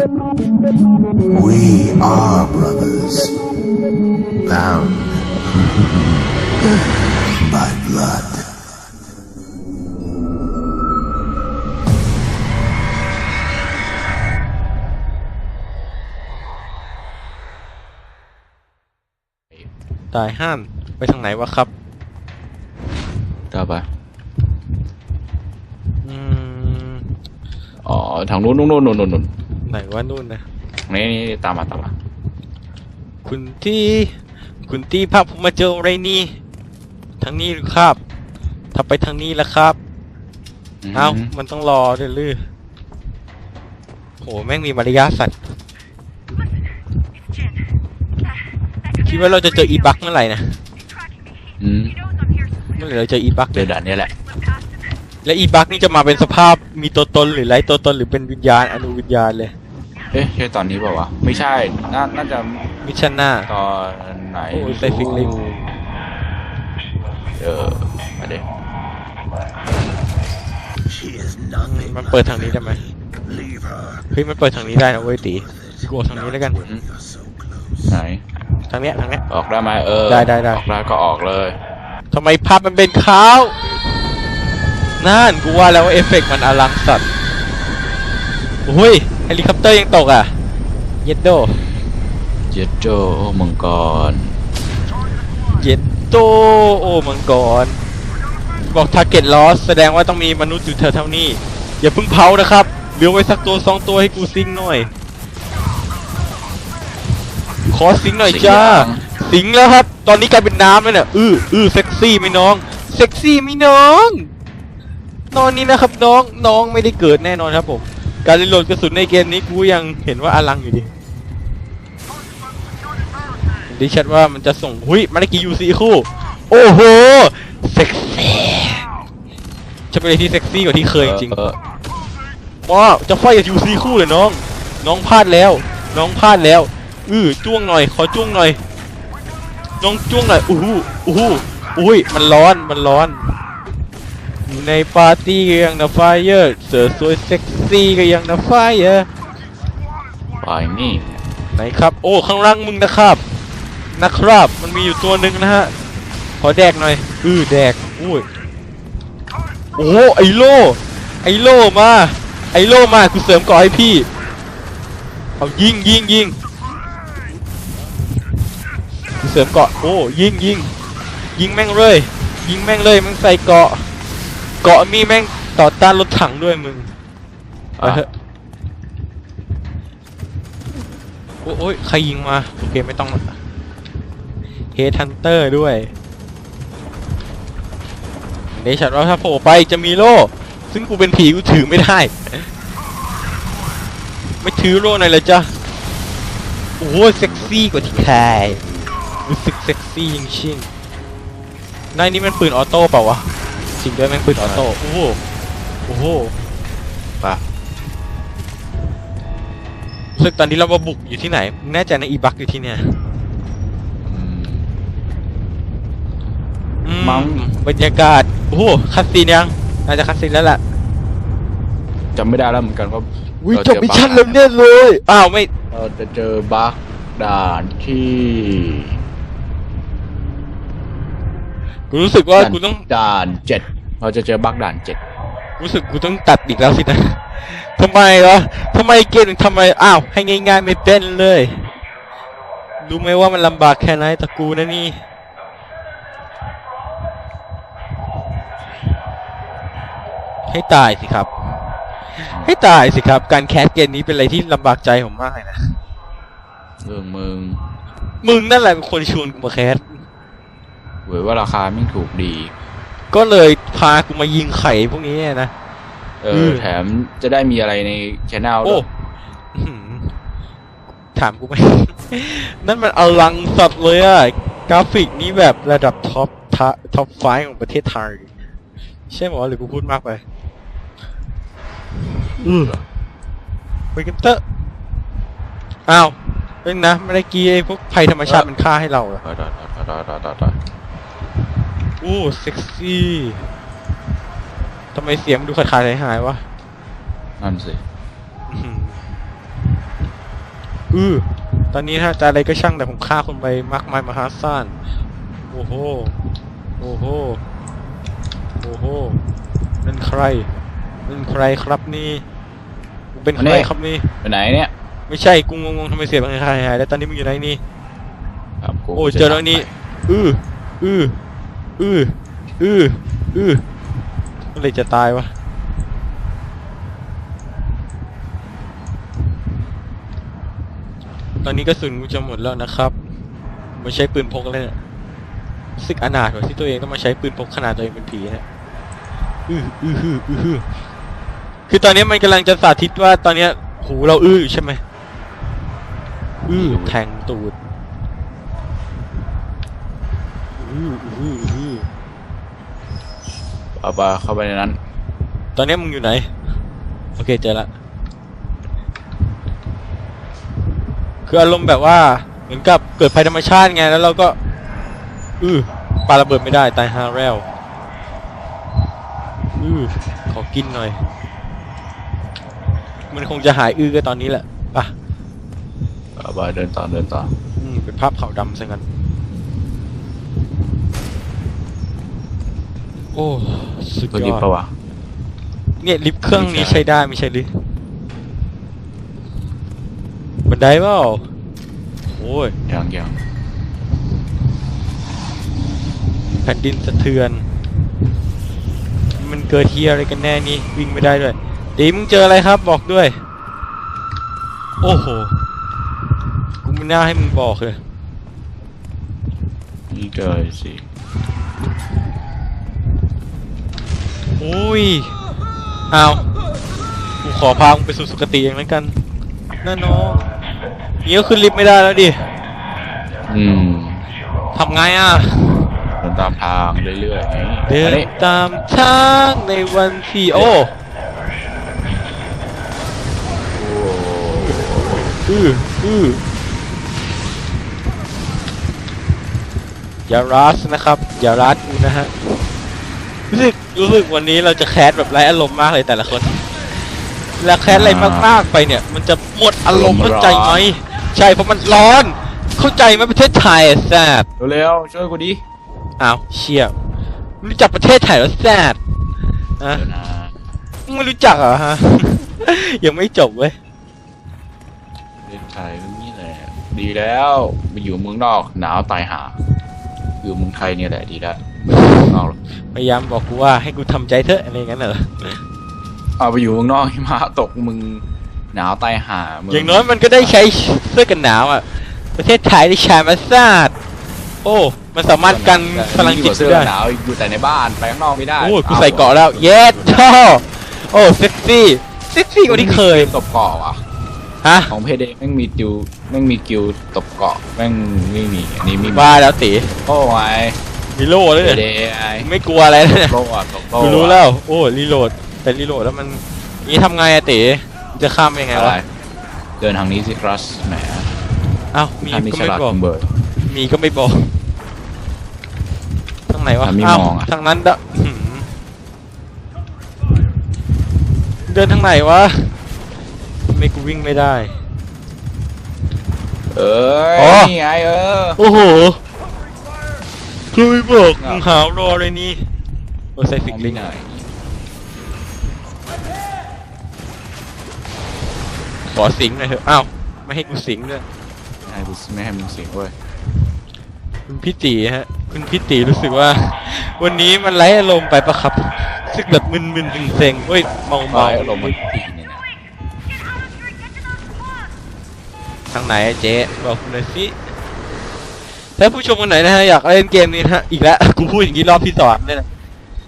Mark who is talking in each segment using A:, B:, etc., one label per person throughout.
A: We are brothers, bound by blood.
B: ตายห้ามไปทางไหนวะครับ
C: ต่อไป
B: อืม
C: อ๋อ ทางนู้นนู้นนู้นนู้นนู้นนู้น
B: ไหนว่านู่นนะ
C: นี่นี่ตามมาตามมา
B: คุณที่คุณที่พาผมมาเจออะไรนี่ทางนี้หรือครับ ถ้าไปทางนี้แล้วครับเอ้ามันต้องรอด้วยลือโหแม่งมีมารยาทสัตว์คิดว่าเราจะเจออีบักเมื่อไหร่นะ
C: อืม
B: เมื่อไหร่เราเจออีบัก
C: เดือดานนี้แหละ
B: และอีบักนี่จะมาเป็นสภาพมีตัวตนหรือไร้ตัวตนหรือเป็นวิญญาณอนุวิญญาณเลย
C: เอ๊ะใช่ตอนนี้เปล่าวะไม่ใช่ น่าน่าจะ
B: มิชชั่นหน้า
C: ตอนไหน
B: โอ้ยใส่ฟิกลิง
C: เออมาเด็
A: She is nothing.
B: มันเปิดทางนี้ได้ไหม
A: Leave her.
B: เฮ้ยมันเปิดทางนี้ได้นะเว้ยตีกลัวทางนี้แล้วกัน
A: You're so close.
C: ไหน
B: ทางเนี้ยทางเนี้ย
C: ออกได้ไหมเออ
B: ได้ได้ได้
C: ออกได้ก็ออกเลย
B: ทำไมภาพมันเป็นขาวนั่นกูว่าแล้วว่าเอฟเฟกต์มันอลังสัตว์โอ้ยเฮลิคอปเตอร์ยังตกอะ เย็ดโด
C: เจ็ดโจมังกร
B: เย็ดโตโอ้มังกร บอกทาร์เก็ตลอสแสดงว่าต้องมีมนุษย์อยู่เท่าๆนี้ อย่าเพิ่งเผานะครับเหลือไว้สักตัวสองตัวให้กูซิงหน่อย ขอซิงหน่อยจ้า สิงแล้วครับ ตอนนี้กลายเป็นน้ำแล้วเนี่ย อื้ออื้อเซ็กซี่ไหมน้อง เซ็กซี่ไหมน้อง ตอนนี้นะครับน้อง น้องไม่ได้เกิดแน่นอนครับผม การรีโหลดกระสุนในเกมนี้กูยังเห็นว่าอลังอยู่ดิดิชัดว่ามันจะส่งหุยมาได้กี่ยูซีคู่ โอ้โห เซ็กซี่จะเป็นอะไรที่เซ็กซี่กว่าที่เคยจริง
C: เออ
B: ๆว้าวจะไฟกับยูซีคู่เลยน้อง น้องพลาดแล้ว น้องพลาดแล้ว อื้อจ้วงหน่อย ขอจ้วงหน่อย น้องจ้วงหน่อย อู้หูอู้หูอุ้ย มันร้อน มันร้อน อยู่ในปาร์ตี้ก็ยังนะไฟเยอร์เสือสวยเซ็กซี่ก็ยังนะไฟเยอร์
C: ไปนี่
B: ไหนครับ โอ้ข้างล่างมึงนะครับ นะครับ มันมีอยู่ตัวหนึ่งนะฮะ ขอแดกหน่อย อือแดกอุ้ยโอ้ไอโลไอโลมา ไอโลมากูเสริมก่อให้พี่ เอายิงยิงยิงกูเสริมเกาะโอ้ยิงยิงยิงแม่งเลย ยิงแม่งเลยแม่งใส่เกาะ เกาะมีแม่งต่อต้านรถถังด้วยมึงเอาเถอะโอ้โอ้ยใครยิงมา โอเค ไม่ต้องเฮดฮันเตอร์ด้วยเดชัดว่าถ้าโผล่ไปจะมีโล่ ซึ่งกูเป็นผีกูถือไม่ได้ ไม่ถือโล่หน่อยเลยจ้ะ โอ้โหเซ็กซี่กว่าที่ใครรู้สึกเซ็กซี่จริงๆนายนี่มันปืนออโต้เปล่าวะ จริงด้วยแม่งปืนออโต้โอ้โหโอ้โห
C: ป่ะ
B: รู้สึกตอนนี้เรามาบุกอยู่ที่ไหนมึงแน่ใจนะอีบักอยู่ที่เนี่ย
C: อืม
B: อื
C: มั้ง
B: บรรยากาศโอ้โหคัสซีนยังน่าจะคัสซีนแล้วล่ะ
C: จำไม่ได้แล้วเหมือนกันว่า
B: วิ
C: เรา
B: จ
C: เจ
B: บ
C: อ
B: มิช
C: บั๊ก
B: ชั่นเริ่มเนี่ยเลย อ้าวไม่
C: เราจะเจอบั๊กด่านที่
B: กู รู้สึกว่ากูต้อง
C: ด่านเจ็ดเราจะเจอบั๊กด่านเจ็ด
B: รู้สึกกูต้องตัดอีกแล้วสินะทำไมวะทำไมเกมถึงทำไมอ้าวให้ง่ายๆไม่เป็นเลยรู้ไหมว่ามันลำบากแค่ไหนตะกูนะนี่ให้ตายสิครับ ให้ตายสิครับ การแคสเกมนี้เป็นอะไรที่ลำบากใจผมมากเลยนะ
C: เรื่องมึง
B: มึงนั่นแหละเป็นคนชวนกูมาแคส
C: เว้ยว่าราคาไม่งถูกดี
B: ก็เลยพากูมายิงไข่พวกนี้เนี่ยนะ
C: เอ
B: อื
C: อ
B: ม
C: แถมจะได้มีอะไรในช anel
B: โอ้
C: ด้วย
B: อื้อหือถามกูไหม นั่นมันอลังสัตว์เลยอะกราฟิกนี้แบบระดับท็อปท็อปไฟของประเทศไทย ใช่ไหมวะหรือกูพูดมากไปอือไปกันเตอะอ้าวเอ้ยนะ ไม่ได้กี้ไอ้พวกภัยธรรมชาติมันฆ่าให้เราเหรอ
C: ต่ อต่อต่อต่อต่อต่อต่อ
B: อู้เซ็กซี่ทำไมเสียงมันดูขาดขาดหายหายวะ
C: นั่นสิ
B: อื้อหืออือตอนนี้ถ้าจะอะไรก็ช่างแต่ผมฆ่าคนไปมากมายมหาศาลโอ้โหโอ้โหโอ้โหนั่นใครนั่นใครครับนี่มึงเป็นใครครับนี่
C: ไปไหนเนี่ย
B: ไม่ใช่กูงงๆทำไมเสียงมันหายหายแล้วตอนนี้มึงอยู่ไหนนี่
C: ครับกู
B: โอ้ยเจอแล้วนี่ อืออือ อืออืออือเมื่อไรจะตายวะตอนนี้กระสุนกูจะหมดแล้วนะครับมาใช้ปืนพกแล้วเนี่ยสึกอนาถกว่าที่ตัวเองต้องมาใช้ปืนพกขนาดตัวเองเป็นผีเนี่ยอืออือฮืออือฮือคือตอนนี้มันกำลังจะสาธิตว่าตอนเนี้ยหูเราอื้ออใช่ไหมอื้อแทงตูดอื้ออื้ออื้อ
C: เอาไปเข้าไปในนั้น
B: ตอนนี้มึงอยู่ไหน โอเคเจอละ คืออารมณ์แบบว่า เหมือนกับเกิดภัยธรรมชาติไง แล้วเราก็ อือปาระเบิดไม่ได้ ตายฮาแล้วอือขอกินหน่อย มันคงจะหายอื้อก็ตอนนี้แหละไป่ะ
C: เอาไปเดินต่อเดินต่อ
B: อืมเป็นภาพขาวดำซะงั้น อ้สุด
C: ก็
B: ย
C: ยิบ
B: อด
C: ปะวะ
B: เนี่ยลิฟต์เครื่องนี้
C: ไม่ใช่
B: ใช้ได้ไม่ใช่หรือบันไดเปล่าโอ้ย
C: ยังยัง
B: แผ่นดินสะเทือน มันเกิดเฮียอะไรกันแน่นี่วิ่งไม่ได้ด้วยดีมึงเจออะไรครับบอกด้วย โอ้โหกูไม่น่าให้มึงบอกเลย
C: นี่เจอสิ
B: อุ้ยอ้าวกูขอพามึงไปสู่สุคติเองแล้วกันน่าน้องนี่ก็ขึ้นลิฟต์ไม่ได้แล้วดิ
C: อืม
B: ทำไงอะ
C: เดินตามทางเรื่อยๆไง
B: เดิ
C: อัน
B: น
C: นี้
B: ตามทางในวันที่โอ้
C: โอ้
B: อืออืออย่ารัสนะครับ อย่ารัสกูนะฮะ รู้สึกรู้สึกวันนี้เราจะแคสแบบไร้อารมณ์มากเลยแต่ละคนเวลาแคสอะไรมากๆไปเนี่ย มันจะหมดอารมณ์เข้าใจไหมใช่เพราะมันร้อน เข้าใจไหมประเทศไทยอะแซด
C: เร็วๆช่วยกูดิ
B: อ้าวเชี่ยไม่รู้จักประเทศไทยแล้วแซดนะ
C: เดี๋ยวนะ
B: มึงไม่รู้จักเหรอฮะ ยังไม่จบเว้ย
C: ประเล่นไทยก็นี่แหละ ดีแล้วไปอยู่เมืองนอกหนาวตายหาอยู่เมืองไทยเนี่ยแหละดีแล้วไม่ต้องอยู่ เมืองนอกหรอก
B: พยายามบอกกูว่าให้กูทำใจเถอะอะไรอย่างนั้นเหรอ
C: เอาไปอยู่เมืองนอกหิมะตกมึงหนาวตายหามึ
B: อย่างน้อยมันก็ได้ใช้เสื้อกันหนาวอะ ประเทศไทยได้ใช้มาซาดโอ้มันสามารถกันพลังจิต
C: เสื้อ
B: ได้
C: หนาวอยู่แต่ในบ้านไปข้างนอกไม่ได้
B: โอ้ยกูใส่เกราะแล้วเย็ดโธ่โอ้เซ็กซี่เซ็กซี่กว่าที่เคย
C: ตบเกาะวะ
B: ฮะ
C: ของเพเดแม่งมีกิวแม่งมีกิวตบเกาะแม่งไม่มีอันนี้ไม่มี
B: บ้าแล้วตี
C: โอ้ย
B: มีโล่เลย
C: เพ
B: เนี่ย
C: เดไอ
B: ไม่กลัวอะไรเลยเนี่ย
C: โลอะตบโล
B: กูรู้แล้ว โอ้รีโหลดแต่รีโหลดแล้วมันนี่ทำไงอะตีจะข้ามยังไง
C: อะไร
B: วะ
C: เดินทางนี้สิครัสแหม
B: เอ้ามี
C: ท่านนี้
B: ก็
C: ฉ
B: ไม่
C: ลาด
B: บอก
C: คุเบิร์ด
B: มีก็ไม่บอกทางไหนวะ
C: ทางนี้
B: อ้าว
C: มองอะ
B: ทางนั้นดะหืมเดินทางไหนวะทำไม่กูวิ่งไม่ได้
C: เอ้ย
B: อ๋อ
C: นี่ไงเออ
B: โอ้โห คือไม่บอก
C: อะ
B: มึงหารอเลยนี่โอ้ใส่ฟิกลิง
C: ไหน
B: ขอสิงหน่อยเถอะอ้าวไม่ให้กูสิงด้วย
C: ให้กูไม่ให้มึงเสียงเว้ย
B: คุณพี่ตีฮะ คุณพี่ตีรู้สึกว่า วันนี้มันไร้อารมณ์ไปปะครับรู้สึกแบบมึนๆเซ็งๆเฮ้ยเมา
C: ไป
B: เมา
C: อารมณ์มันตีเนี่ยนะ
B: ทางไหนอะเจ๊บอกคุณหน่อยสิ ถ้าผู้ชมคนไหนนะฮะอยากเล่นเกมนี้นะฮะอีกแล้ว กูพูดอย่างนี้รอบที่สองเนี่ยนะ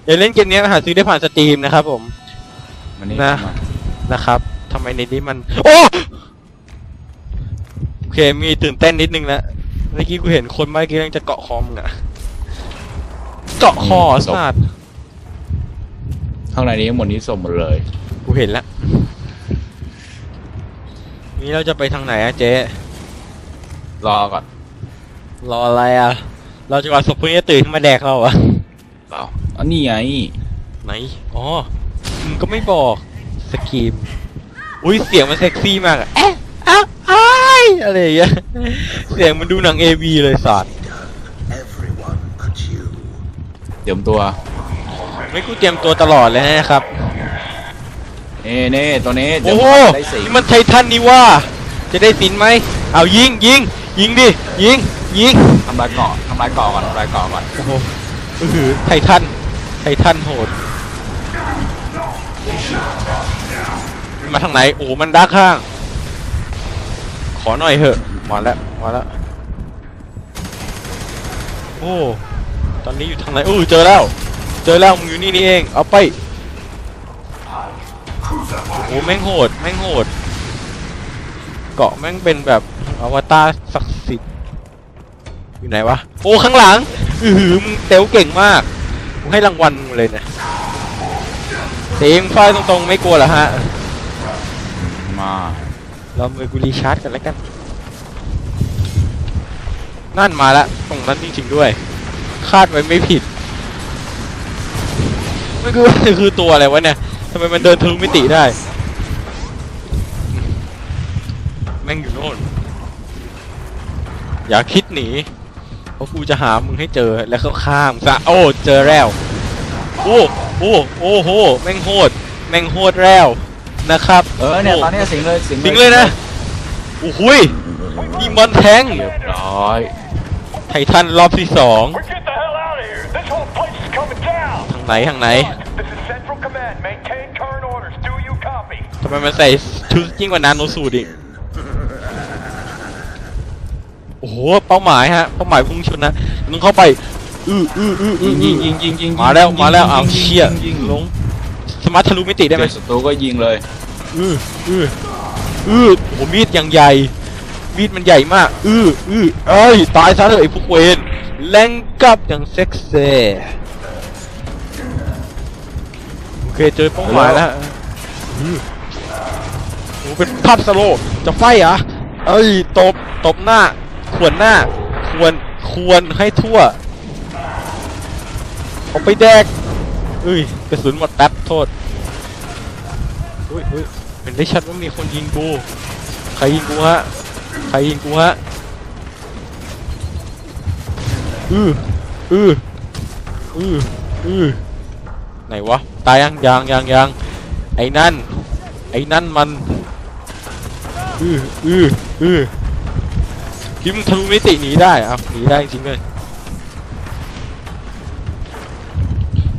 B: อยากเล่นเกมนี้หาซื้อได้ผ่านสตรีมนะครับผม
C: มันนี่
B: นะ
C: มา
B: นะครับทำไมในนี้มัน โอ้โอเคมีตื่นเต้นนิดนึงแล้วเมื่อกี้กูเห็นคนเมื่อกี้ยังจะเกาะคอมงอะเกาะคอสัตว์
C: ข้างในนี้หมดนี้สมหมดเลย
B: กูเห็นแล้วนี่เราจะไปทางไหนอะเจ๊
C: รอก่อน
B: รออะไรอะเราจะกว่าศพพวกนี้จะตื่นขึ้นมาแดกเราอะ
C: รออันนี้ไง
B: ไหนอ๋อมึงก็ไม่บอกสกีมอุ้ยเสียงมันเซ็กซี่มากอะเอ๊ะอ้าวอ้ายอะไรอย่างเงี้ยเสียงมันดูหนังเอวีเลยสัตว์
A: Everyone but you.
C: เตรียมตัว
B: ไม่กูเตรียมตัวตลอดเลยนะครับ
C: นี่นี่ตัวนี้
B: โอ้โห
C: เดี๋ยวได้สิง
B: นี่มันไททันนี่ว่า จะได้สินไหม เอายิงยิงยิงดิยิง ยิง
C: ทำลายเกาะทำลายเกาะก่อนทำลายเกาะก่อน
B: โอ้โหอื้อหือไททันไททันโหดมาทางไหนโอ้โหมันดักข้าง ขอหน่อยเถอะมาแล้วมาแล้วโอ้ตอนนี้อยู่ทางไหนอู้เจอแล้ว เจอแล้วมึงอยู่นี่นี่เองเอาไปโอ้โหแม่งโหดแม่งโหดเกาะแม่งเป็นแบบอวตารศักดิ์สิทธิ์ อยู่ไหนวะโอ้ข้างหลังอือหือมึงเต๋วเก่งมากกูให้รางวัลมึงเลยนะเต๋งไฟตรงๆไม่กลัวเหรอฮะ
C: มา
B: เราไปกูรีชาร์จกันแล้วกันนั่นมาแล้วตรงนั้นจริงๆด้วย คาดไว้ไม่ผิดไม่คือคือตัวอะไรวะเนี่ยทำไมมันเดินทะลุมิติได้ แม่งอยู่โน่น อย่าคิดหนีเพ ราะกูจะหามึงให้เจอแล้วก็ข้ามซะโอ้เจอแล้วโอ้โอ้โอ้โหแม่งโหดแม่งโหดแล้วนะครับ
C: เออเนี่ย
B: โต
C: อนนี้สิงเลยสิง
B: สิงเลยนะโอ้โหยมีมอนแทง
C: เรียบร้อย
B: ไททันรอบที่สอง
D: We're get the hell out of here. This whole place is coming down.
B: ทางไหนทางไหน
D: This is Central Command. Maintain current orders. Do you copy?
B: ทำไมมันใส่ชุดยิ่งกว่านาโนสูตรอีก โอ้โหเป้าหมายฮะเป้าหมายพุ่งชนนะมึงเข้าไปอื้ออื้ออื้ออื้
C: ยิ
B: อง
C: ยิงยิงยิงยิง
B: มาแล้วมาแล้ว
C: ยิง
B: เอา
C: ยิง
B: เชี่ย
C: ยิง
B: ลงสมาร์ททะลุมิติได้ไหม
C: เจอศัตรูก็ยิงเลย
B: อื้ออื้ออื้อโอ้โหมีดอย่างใหญ่ มีดมันใหญ่มาก อื้ออื้อเอ้ยตายซะเถอะไอ้พวกเวนแรงกลับอย่างเซ็กซี่โอเคเจอเป้าหมายแล้วอื้อโอ้โหเป็นภาพสโลว์จะไฟเหรอะเอ้ยตบตบหน้า ขวนหน้า ควรควรให้ทั่วเอาไปแดกเอ้ยกระสุนหมดแป๊บโทษอุ้ยอุ้ยเห็นได้ชัดว่ามีคนยิงกูใครยิงกูฮะใครยิงกูฮะอืออืออืออือไหนวะตายยังยังยังยังไอ้นั่นไอ้นั่นมันอืออืออือ ที่มึงทะลุมิติหนีได้เอ้าหนีได้จริงเลย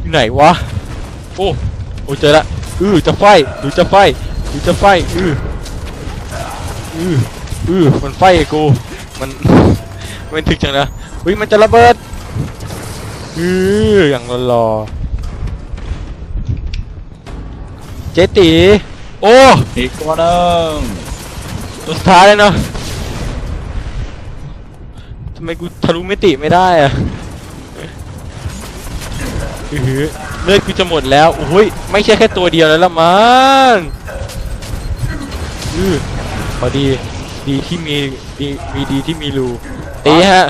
B: อยู่ไหนวะโอ้โอ้เจอละอือจะไฟหรือจะไฟหรือจะไฟอืออืออือมันไฟไอ้กูมันมันถึกจังนะอุ้ยมันจะระเบิดอืออย่างรอๆเจตีโอ้
C: อีกตัวหนึง
B: ตัวสุดท้ายเลยเนาะทำ ไมกูทะลุมิติไม่ได้อะอือหือเลือดกูจะหมดแล้วโอ้ยไม่ใช่แค่ตัวเดียวแล้วละมั้งอือพอดีดีที่มีดีมีดีที่มีรูตีฮะ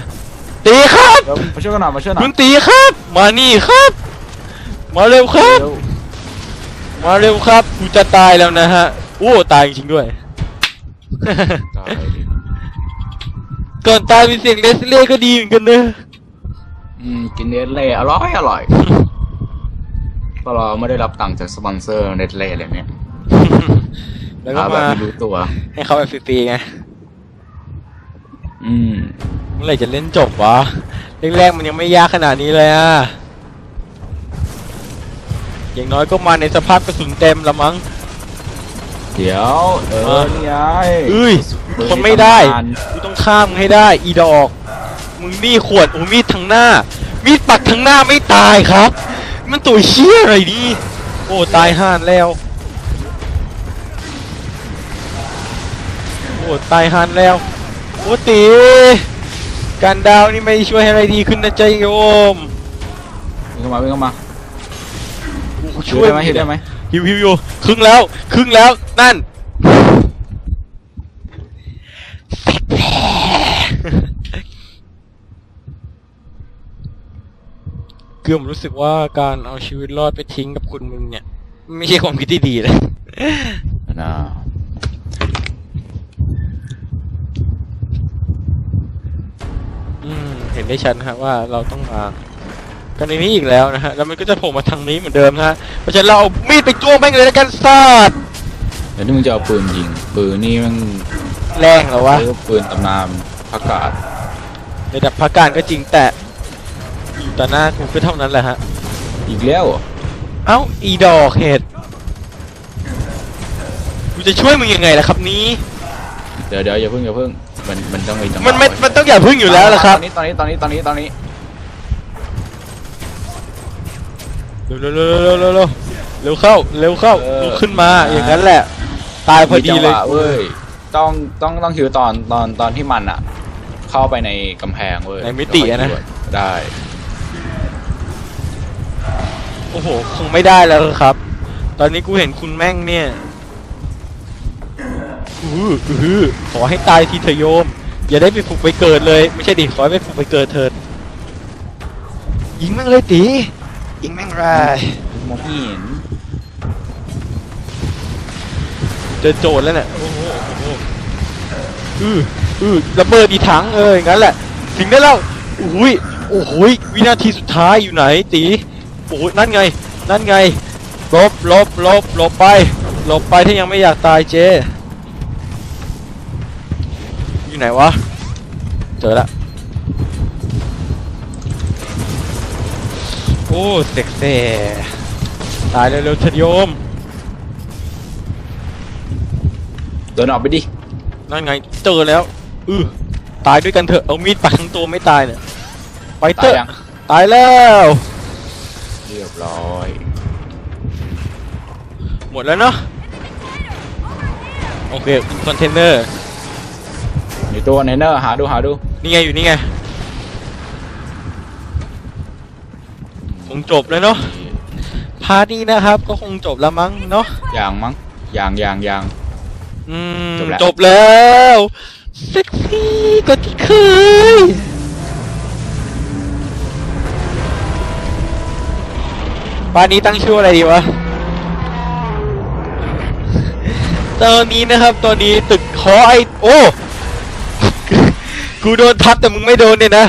B: ตีครับ
C: เดี๋ยวมาช่วยกันหน่อยมาช่วยหน่
B: คุ
C: อย
B: ณตีครับ มานี่ครับ มาเร็วครับ
C: เร็ว
B: มาเร็วครับกูจะตายแล้วนะฮะโอ้ตายจริงๆด้วย
C: ตายดิ
B: ก่อนตายมีเสียงเลสเล่ก็ดีเหมือนกันนะ
C: อืมกินเนสเล่อร่อยอร่อยเพราะเราไม่ได้รับตังค์จากสปอนเซอร์เนสเล่เลยเนี่ย
B: แล้วก็
C: หาแบบ
B: มา
C: ไม่รู้ตัว
B: ให้เขาแบบฟรีๆไง
C: อืม
B: เมื่อไหร่จะเล่นจบวะแรกๆมันยังไม่ยากขนาดนี้เลยอะอย่างน้อยก็มาในสภาพกระสุนเต็มละมั้ง
C: เดี๋ยว เอ
B: เอ
C: อ
B: อ
C: นี่ไง
B: เอ้ย ทนไม่ได้กูต้องข้ามมึงให้ได้ อีดอก มึงนี่ขวดโอ้มีดทางหน้า มีดปักทางหน้าไม่ตายครับ มันตัวเชี่ยอะไรนี่โอ้ตายห่านแล้ว โอ้ตายห่านแล้วโอ้ตีการดาวนี่ไม่ช่วยให้อะไรดีขึ้นนะใจโยม
C: วิ่งเข้ามาวิ่งเข้ามา
B: กู
C: ช่
B: ช่
C: ว
B: วยย
C: ได้ไหม
B: มึง
C: ฮิวได้ไหม
B: ฮิวฮิวอยู่ครึ่งแล้ว ครึ่งแล้วนั่น คือผมรู้สึกว่าการเอาชีวิตรอดไปทิ้งกับคุณมึงเนี่ย ไม่ใช่ความคิดที่ดีเลย
C: นะ
B: เห็นได้ชัดฮะว่าเราต้องมากันในนี้อีกแล้วนะฮะ แล้วมันก็จะโผล่มาทางนี้เหมือนเดิมฮะ เพราะฉะนั้นเราเอามีดไปจ้วงแม่งเลยแล้วกันซาด
C: เดี๋ยวนี่มึงจะเอาปืนยิง ปืนนี่มัน
B: แรงเหรอวะ
C: ปืนตำนานพักกาด
B: ระดับพักการก็จริงแต่ อยู่ต่อหน้ากูก็เท่านั้นแหละฮะ
C: อีกแล้วเหรอ
B: เอ้าอีดอกเห็ดกูจะช่วยมึงยังไงล่ะครับนี้
C: เดี๋ยวเดี๋ยวอย่าเพิ่งอย่าเพิ่ง มันมันต้องมีจังหวะ
B: มันไม่
C: ว้
B: มันต้องอย่าพึ่งอยู่แล้วล่ะครับ
C: ตอนนี้ตอนนี้ตอนนี้ตอนนี้ตอนนี้
B: เร็วเร็วเร็วเร็วเร็วเร็วเร็วเข้า เร็วเข้าลุกขึ้นมา อย่างนั้นแหละ ตายพอ
C: มี
B: ดี
C: จังห
B: เลยวะ
C: เว้ยต้องต้องต้องคิวตอนตอนตอนที่มันอะเข้าไปในกำแพงเว้ย
B: ในมิติอะนะ
C: แล้วค่อยคิวได้
B: โอ้โห คงไม่ได้แล้วครับ ตอนนี้กูเห็นคุณแม่งเนี่ยอืออือขอให้ตายทีเถอะโยม อย่าได้ไปฝึกไปเกิดเลย ไม่ใช่ดิขอให้ไปฝึกไปเกิดเถิดยิงแม่งเลยตียิงแม่งไราย
C: มองไม่เห็น
B: เจอโจรแล้วเนี่ยโอ้โหโอ้โหอืออือระเบิดอีถังเอออย่างนั้นแหละ ถึงได้แล้วอุ้ยโอ้โหยวินาทีสุดท้ายอยู่ไหนตีโอ้ยนั่นไง นั่นไง ลบลบลบลบไป ลบไปถ้ายังไม่อยากตายเจ อยู่ไหนวะ เจอละโอ้เซ็กเซ่ตายเร็วๆเถิดโยม
C: เดินออกไปดิ
B: นั่นไง เจอแล้ว อือตายด้วยกันเถอะ เอามีดปักทั้งตัวไม่ตายเนี่ย ไปเถ
C: ตาย
B: อะ
C: ยัง
B: ตายแล้ว
C: เรียบร้อย
B: หมดแล้วเนาะโอเคคอนเทนเนอร์
C: มีตัวเนเนอร์หาดูหาดู
B: นี่ไงอยู่นี่ไงคงจบแล้วเนาะพาร์ทนี้นะครับ ก็คงจบแล้วมั้งเนาะ
C: อย่างมั้งอย่างอย่างอย่าง
B: อืม
C: จบแล้ว
B: จบแล้ว เซ็กซี่กว่าที่เคย บ้านนี้ตั้งชื่ออะไรดีวะตอนนี้นะครับตอนนี้ตึกหอไอโอ้กูโดนทับแต่มึงไม่โดนเนี่ยนะ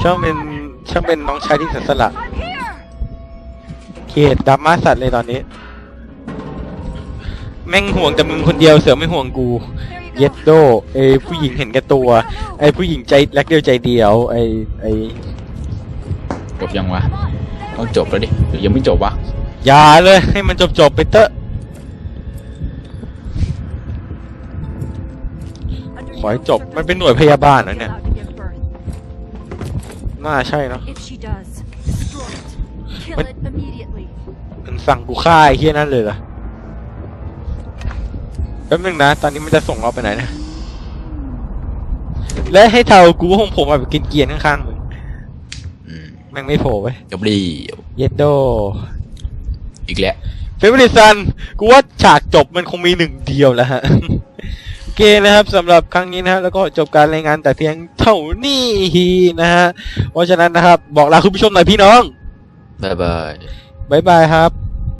B: ช่างเป็นช่างเป็นน้องชายที่เสียสละเขตดราม่าสัตว์เลยตอนนี้ แม่งห่วงแต่มึงคนเดียวเสือไม่ห่วงกู เย็ดโดไอ้ผู้หญิงเห็นแก่ตัว ไอ้ผู้หญิงใจรักเดียวใจเดียว ไอ้ไอ้
C: จบยังวะ ต้องจบแล้วดิหรือยังไม่จบวะ
B: อย่าเลยให้มันจบจบๆไปเตอะขอให้จบมันเป็นหน่วยพยาบาลเหรอเนี่ย น่าใช่เนาะ
E: If she does, destroy it. Kill
B: What?
E: it immediately.
B: มันสั่งกูฆ่าไอ้เฮียนั่นเลยเหรอแป๊บนึงนะ ตอนนี้มันจะส่งเราไปไหนนะ และให้เท่ากูก็คงโผล่มาแบบกินเกียนๆข้างๆมึง
C: อืม
B: แม่งไม่โผล่ไว้ย
C: จบดี
B: เย็ดโด
C: อีกแล้ว
B: เฟเวอร์ซันกูว่าฉากจบมันคงมีหนึ่งเดียวแล้วฮะ โอเคนะครับสำหรับครั้งนี้นะฮะแล้วก็จบการรายงานแต่เพียงเท่านี้นะฮะ เพราะฉะนั้นนะครับ บอกลาคุณผู้ชมหน่อยพี่น้อง
C: บ๊ายบาย
B: บ๊ายบายครับ